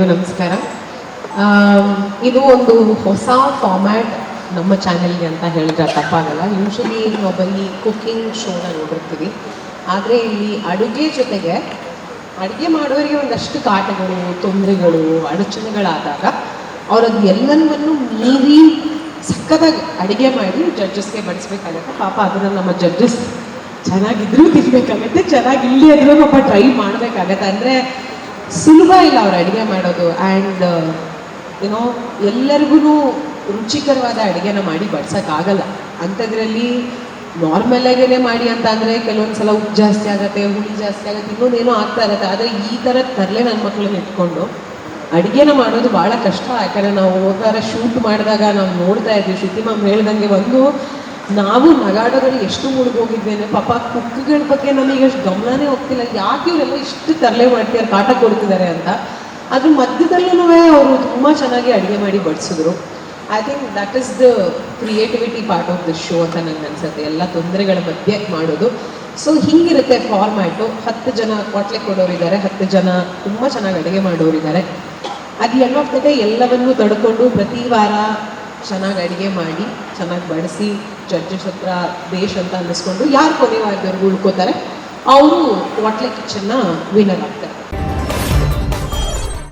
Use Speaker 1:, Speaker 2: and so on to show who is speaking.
Speaker 1: ಎಲ್ರಿಗೂ ನಮಸ್ಕಾರ. ಇದು ಒಂದು ಹೊಸ ಫಾರ್ಮ್ಯಾಟ್ ನಮ್ಮ ಚಾನೆಲ್ಗೆ ಅಂತ ಹೇಳಿದ್ರೆ ತಪ್ಪಾಗಲ್ಲ ಯೂಶಲಿ ಮೊಬೈಲಿ ಕುಕ್ಕಿಂಗ್ ಶೋನ ನೋಡಿರ್ತೀವಿ. ಆದರೆ ಇಲ್ಲಿ ಅಡುಗೆ ಜೊತೆಗೆ ಅಡುಗೆ ಮಾಡೋರಿಗೆ ಒಂದಷ್ಟು ಕಾಟಗಳು, ತೊಂದರೆಗಳು, ಅಡಚಣೆಗಳಾದಾಗ ಅವರದ್ದು ಎಲ್ಲವನ್ನೂ ಮೀರಿ ಸಕ್ಕದಾಗಿ ಅಡುಗೆ ಮಾಡಿ ಜಡ್ಜಸ್ಗೆ ಬಡಿಸ್ಬೇಕಾಗತ್ತೆ. ಪಾಪ ಅದನ್ನು ನಮ್ಮ ಜಡ್ಜಸ್ ಚೆನ್ನಾಗಿದ್ರೂ ತಿನ್ಬೇಕಾಗತ್ತೆ, ಚೆನ್ನಾಗಿ ಇಲ್ಲಿ ಆದ್ರೂ ಪಾಪ ಟ್ರೈ ಮಾಡಬೇಕಾಗತ್ತೆ. ಅಂದರೆ ಸುಲಭ ಇಲ್ಲ ಅವ್ರು ಅಡುಗೆ ಮಾಡೋದು. ಆ್ಯಂಡ್ ಏನೋ ಎಲ್ಲರಿಗೂ ರುಚಿಕರವಾದ ಅಡುಗೆನ ಮಾಡಿ ಬಡ್ಸೋಕ್ಕಾಗಲ್ಲ. ಅಂಥದ್ರಲ್ಲಿ ನಾರ್ಮಲ್ ಆಗೇನೆ ಮಾಡಿ ಅಂತ ಅಂದರೆ ಕೆಲವೊಂದು ಸಲ ಉಪ್ಪು ಜಾಸ್ತಿ ಆಗುತ್ತೆ, ಹುಳಿ ಜಾಸ್ತಿ ಆಗುತ್ತೆ, ಇನ್ನೊಂದೇನೋ ಆಗ್ತಾ ಇರುತ್ತೆ. ಆದರೆ ಈ ಥರ ತರಲೆ ನನ್ನ ಮಕ್ಕಳನ್ನ ಇಟ್ಕೊಂಡು ಅಡುಗೆನ ಮಾಡೋದು ಭಾಳ ಕಷ್ಟ. ಯಾಕಂದರೆ ನಾವು ಹೋಗಾರ ಶೂಟ್ ಮಾಡಿದಾಗ ನಾವು ನೋಡ್ತಾ ಇದ್ವಿ. ಶ್ರುತಿ ಮ್ಯಾಮ್ ಹೇಳ್ದಂಗೆ ಒಂದು ನಾವು ನಗಾಡೋದ್ರಲ್ಲಿ ಎಷ್ಟು ಮುಳುಗೋಗಿದ್ದೇನೆ ಪಾಪ ಕುಕ್ಗಳ ಬಗ್ಗೆ ನಮಗೆ ಎಷ್ಟು ಗಮನನೇ ಹೋಗ್ತಿಲ್ಲ. ಯಾಕೆ ಇವರೆಲ್ಲ ಇಷ್ಟು ತರಲೆ ಮಾಡ್ತಿದ್ದಾರೆ ಕಾಟ ಕೊಡ್ತಿದ್ದಾರೆ ಅಂತ. ಅದ್ರ ಮಧ್ಯದಲ್ಲೂ ಅವರು ತುಂಬ ಚೆನ್ನಾಗಿ ಅಡುಗೆ ಮಾಡಿ ಬಡಿಸಿದ್ರು. I think that is the creativity part of the show ಅಂತ ನನಗೆ ಅನ್ಸುತ್ತೆ. ಎಲ್ಲ ತೊಂದರೆಗಳ ಮಧ್ಯೆ ಮಾಡೋದು. ಸೊ ಹಿಂಗಿರುತ್ತೆ ಫಾರ್ಮ್ಯಾಟು ಹತ್ತು ಜನ ಕೊಟ್ಲೆ ಕೊಡೋರಿದ್ದಾರೆ, ಹತ್ತು ಜನ ತುಂಬ ಚೆನ್ನಾಗಿ ಅಡುಗೆ ಮಾಡೋರಿದ್ದಾರೆ. ಅದು ಎಲ್ಲ ಎಲ್ಲವನ್ನೂ ತಡ್ಕೊಂಡು ಪ್ರತಿ ವಾರ ಚೆನ್ನಾಗಿ ಅಡುಗೆ ಮಾಡಿ, ಚೆನ್ನಾಗಿ ಬಡಿಸಿ ಜಡ್ಜಸ್ ಹತ್ರ ದೇಶ ಅಂತ ಅನ್ನಿಸ್ಕೊಂಡು ಯಾರು ಕೊನೆ ವಾರದವ್ರಿಗೆ ಉಳ್ಕೋತಾರೆ, ಅವರು ಹೋಟ್ಲೆ ಕಿಚನ್ನ ವಿನ್ನರ್ ಆಗ್ತಾರೆ.